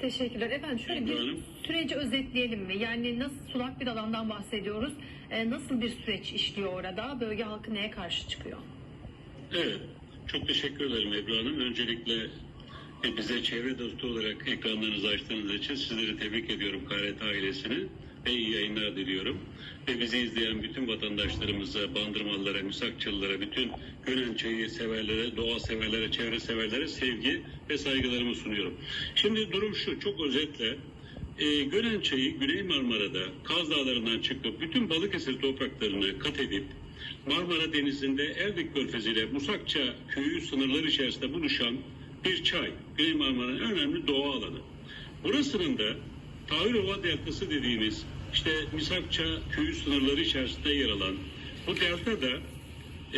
Teşekkürler. Efendim şöyle bir süreci özetleyelim mi? Yani nasıl sulak bir alandan bahsediyoruz? Ee, nasıl bir süreç işliyor orada? Bölge halkı neye karşı çıkıyor? Evet, çok teşekkür ederim Ebru Hanım. Öncelikle bize çevre dostu olarak ekranlarınızı açtığınız için sizleri tebrik ediyorum KRT ailesini ve iyi yayınlar diliyorum. Ve bizi izleyen bütün vatandaşlarımıza, bandırmalılara, müsakçılılara, bütün Gönen çayı severlere, doğa severlere, çevre severlere sevgi ve saygılarımı sunuyorum. Şimdi durum şu, çok özetle e, Gönen çayı Güney Marmara'da Kaz Dağları'ndan çıkıp bütün Balıkesir topraklarını kat edip Marmara Denizi'nde Erdik Körfezi ile Musakça köyü sınırları içerisinde buluşan bir çay. Güney Marmara'nın önemli doğa alanı. Burasının da Tahirova Deltası dediğimiz işte Misakça köyü sınırları içerisinde yer alan bu delta da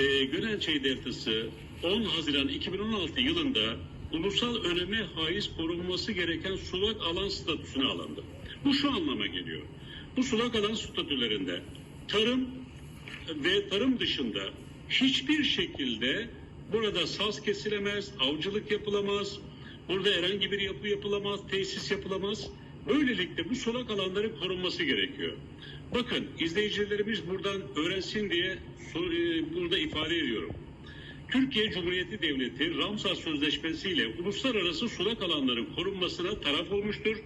e, Gönençay Deltası 10 Haziran 2016 yılında ulusal öneme haiz korunması gereken sulak alan statüsüne alındı. Bu şu anlama geliyor. Bu sulak alan statülerinde tarım ve tarım dışında hiçbir şekilde burada saz kesilemez, avcılık yapılamaz, burada herhangi bir yapı yapılamaz, tesis yapılamaz. Böylelikle bu sulak alanların korunması gerekiyor. Bakın izleyicilerimiz buradan öğrensin diye e, burada ifade ediyorum. Türkiye Cumhuriyeti Devleti Ramsar Sözleşmesi ile uluslararası sulak alanların korunmasına taraf olmuştur